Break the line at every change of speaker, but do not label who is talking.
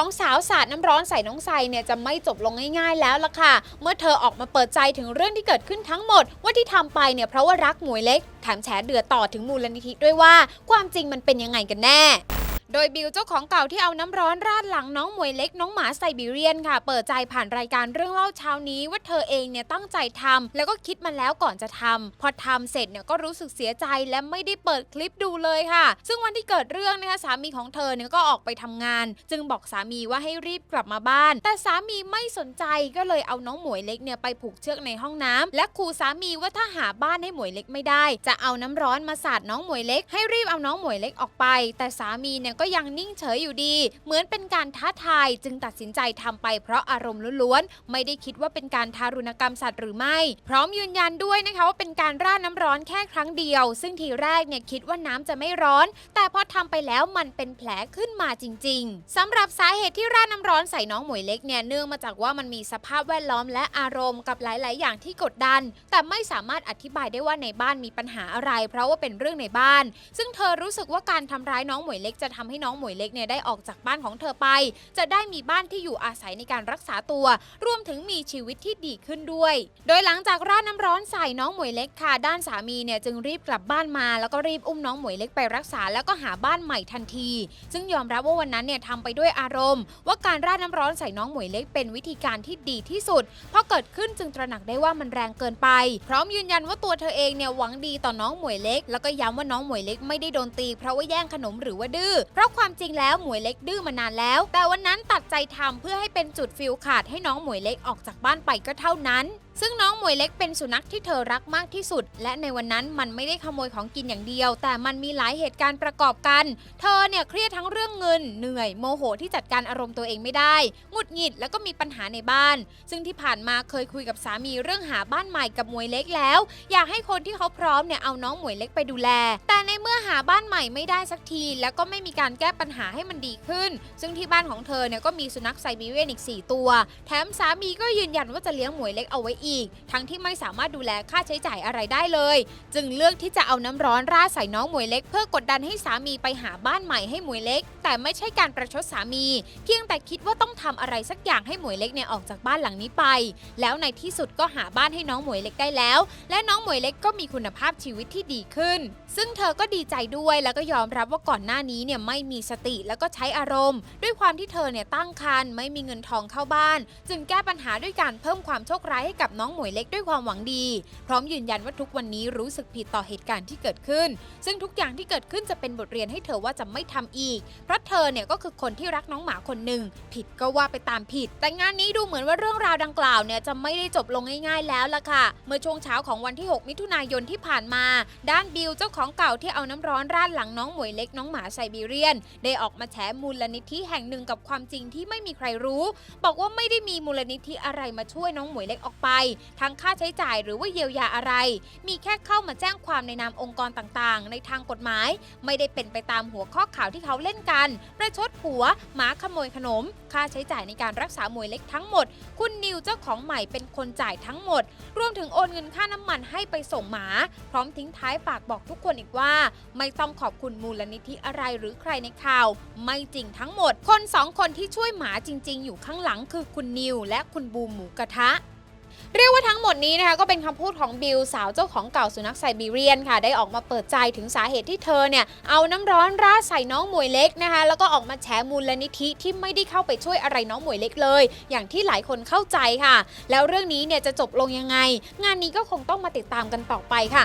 ของสาวสาดน้ำร้อนใส่น้องไซเนี่ยจะไม่จบลงง่ายๆแล้วล่ะค่ะ เมื่อเธอออกมาเปิดใจถึงเรื่องที่เกิดขึ้นทั้งหมด ว่าที่ทำไปเนี่ยเพราะว่ารักหมวยเล็ก แถมแฉเดือดต่อถึงมูลนิธิด้วยว่า ความจริงมันเป็นยังไงกันแน่ โดยบิวเจ้าของเก่าที่เอาน้ำร้อนราดหลังน้องหมวยเล็กน้องหมาไซบีเรียนค่ะ เปิดใจผ่านรายการเรื่องเล่าเช้านี้ว่าเธอเองเนี่ยตั้งใจทำแล้วก็คิดมาแล้วก่อนจะทำพอทำเสร็จเนี่ยก็รู้สึกเสียใจและไม่ได้เปิดคลิปดูเลยค่ะ ซึ่งวันที่เกิดเรื่องนะคะสามีของเธอเนี่ยก็ออกไปทำงาน จึงบอกสามีว่าให้รีบกลับมาบ้าน แต่สามีไม่สนใจก็เลยเอาน้องหมวยเล็กเนี่ยไปผูกเชือกในห้องน้ำและขู่สามีว่าถ้าหาบ้านให้หมวยเล็กไม่ได้ จะเอาน้ำร้อนมาสาดน้องหมวยเล็ก ให้รีบเอาน้องหมวยเล็กออกไป แต่สามีเนี่ยก็ยังนิ่งเฉยอยู่ดี เหมือนเป็นการท้าทายจึงตัดสินใจทำไปเพราะอารมณ์ล้วนๆ ไม่ได้คิดว่าเป็นการทารุณกรรมสัตว์หรือไม่ พร้อมยืนยันด้วยนะคะว่าเป็นการราดน้ำร้อนแค่ครั้งเดียว ซึ่งทีแรกเนี่ยคิดว่าน้ำจะไม่ร้อน แต่พอทำไปแล้วมันเป็นแผลขึ้นมาจริง ๆสำหรับสาเหตุที่ราดน้ำร้อนใส่น้องหมวยเล็กเนี่ยเนื่องมาจากว่ามันมีสภาพแวดล้อมและอารมณ์กับหลาย ๆ อย่างที่กดดัน แต่ไม่สามารถอธิบายได้ว่าในบ้านมีปัญหาอะไร เพราะว่าเป็นเรื่องในบ้าน ซึ่งเธอรู้สึกว่าการทำร้ายน้องหมวยเล็กจะทำให้น้องหมวยเล็กเนี่ยได้ออกจากบ้านของเธอไป จะได้มีบ้านที่อยู่อาศัยในการรักษาตัว รวมถึงมีชีวิตที่ดีขึ้นด้วย โดยหลังจากราดน้ำร้อนใส่น้องหมวยเล็กค่ะ ด้านสามีเนี่ยจึงรีบกลับบ้านมา แล้วก็รีบอุ้มน้องหมวยเล็กไปรักษา แล้วก็หาบ้านใหม่ทันที ซึ่งยอมรับว่าวันนั้นเนี่ยทำไปด้วยอารมณ์ ว่าการราดน้ำร้อนใส่น้องหมวยเล็กเป็นวิธีการที่ดีที่สุดเพราะเกิดขึ้นจึงตระหนักได้ว่ามันแรงเกินไป พร้อมยืนยันว่าตัวเธอเองเนี่ยหวังดีต่อน้องหมวยเล็ก แล้วก็ย้ำว่าน้องหมวยเล็กไม่ได้โดนตี เพราะว่าแย่งขนมหรือว่าดื้อเพราะความจริงแล้วหมวยเล็กดื้อมานานแล้ว แต่วันนั้นตัดใจทำเพื่อให้เป็นจุดฟิลขาดให้น้องหมวยเล็กออกจากบ้านไปก็เท่านั้น ซึ่งน้องหมวยเล็กเป็นสุนัขที่เธอรักมากที่สุด และในวันนั้นมันไม่ได้ขโมยของกินอย่างเดียว แต่มันมีหลายเหตุการณ์ประกอบกัน เธอเนี่ยเครียดทั้งเรื่องเงิน เหนื่อยโมโหที่จัดการอารมณ์ตัวเองไม่ได้หงุดหงิดแล้วก็มีปัญหาในบ้าน ซึ่งที่ผ่านมาเคยคุยกับสามีเรื่องหาบ้านใหม่กับหมวยเล็กแล้ว อยากให้คนที่เขาพร้อมเนี่ยเอาน้องหมวยเล็กไปดูแล แต่ในเมื่อหาบ้านใหม่ไม่ได้สักที แล้วก็ไม่มีการแก้ปัญหาให้มันดีขึ้น ซึ่งที่บ้านของเธอเนี่ยก็มีสุนัขไซบีเรียนอีก 4 ตัว แถมสามีก็ยืนยันว่าจะเลี้ยงหมวยเล็กเอาไว้อีกทั้งที่ไม่สามารถดูแลค่าใช้จ่ายอะไรได้เลย จึงเลือกที่จะเอาน้ำร้อนราดใส่น้องหมวยเล็ก เพื่อกดดันให้สามีไปหาบ้านใหม่ให้หมวยเล็ก แต่ไม่ใช่การประชดสามีเพียงแต่คิดว่าต้องทำอะไรสักอย่างให้หมวยเล็กเนี่ยออกจากบ้านหลังนี้ไป แล้วในที่สุดก็หาบ้านให้น้องหมวยเล็กได้แล้ว และน้องหมวยเล็กก็มีคุณภาพชีวิตที่ดีขึ้น ซึ่งเธอก็ดีใจด้วยแล้วก็ยอมรับว่าก่อนหน้านี้เนี่ยไม่มีสติแล้วก็ใช้อารมณ์ ด้วยความที่เธอเนี่ยตั้งครรภ์ไม่มีเงินทองเข้าบ้าน จึงแก้ปัญหาด้วยการเพิ่มความโชคร้ายให้กับน้องหมวยเล็กด้วยความหวังดี พร้อมยืนยันว่าทุกวันนี้รู้สึกผิดต่อเหตุการณ์ที่เกิดขึ้น ซึ่งทุกอย่างที่เกิดขึ้นจะเป็นบทเรียนให้เธอว่าจะไม่ทำอีก เพราะเธอเนี่ยก็คือคนที่รักน้องหมาคนหนึ่งผิดก็ว่าไปตามผิด แต่งานนี้ดูเหมือนว่าเรื่องราวดังกล่าวเนี่ยจะไม่ได้จบลงง่าย ๆ แล้วล่ะค่ะ เมื่อช่วงเช้าของวันที่ 6 มิถุนายนที่ผ่านมา ด้านบิวเจ้าของเก่าที่เอาน้ำร้อนราดหลังน้องหมวยเล็กน้องหมาไซบีเรียน ได้ออกมาแฉมูลนิธิแห่งหนึ่งกับความจริงที่ไม่มีใครรู้ บอกว่าไม่ได้มีมูลนิธิอะไรมาช่วยน้องหมวยเล็กออกไปทั้งค่าใช้จ่ายหรือว่าเยียวยาอะไร มีแค่เข้ามาแจ้งความในนามองค์กรต่างๆ ในทางกฎหมาย ไม่ได้เป็นไปตามหัวข้อข่าวที่เขาเล่นกัน ประชดผัว หมาขโมยขนม ค่าใช้จ่ายในการรักษาหมวยเล็กทั้งหมด คุณนิวเจ้าของใหม่เป็นคนจ่ายทั้งหมด รวมถึงโอนเงินค่าน้ำมันให้ไปส่งหมา พร้อมทิ้งท้ายฝากบอกทุกคนอีกว่า ไม่ต้องขอบคุณมูลนิธิอะไรหรือใครในข่าว ไม่จริงทั้งหมด คนสองคนที่ช่วยหมาจริง ๆ อยู่ข้างหลังคือคุณนิวและคุณบูมหมูกระทะ เรียกว่าทั้งหมดนี้นะคะก็เป็นคำพูดของบิลสาวเจ้าของเก่าสุนัขไซบีเรียนค่ะ ได้ออกมาเปิดใจถึงสาเหตุที่เธอเนี่ยเอาน้ำร้อนราดใส่น้องหมวยเล็กนะคะ แล้วก็ออกมาแฉมูลนิธิที่ไม่ได้เข้าไปช่วยอะไรน้องหมวยเล็กเลย อย่างที่หลายคนเข้าใจค่ะ แล้วเรื่องนี้เนี่ยจะจบลงยังไง งานนี้ก็คงต้องมาติดตามกันต่อไปค่ะ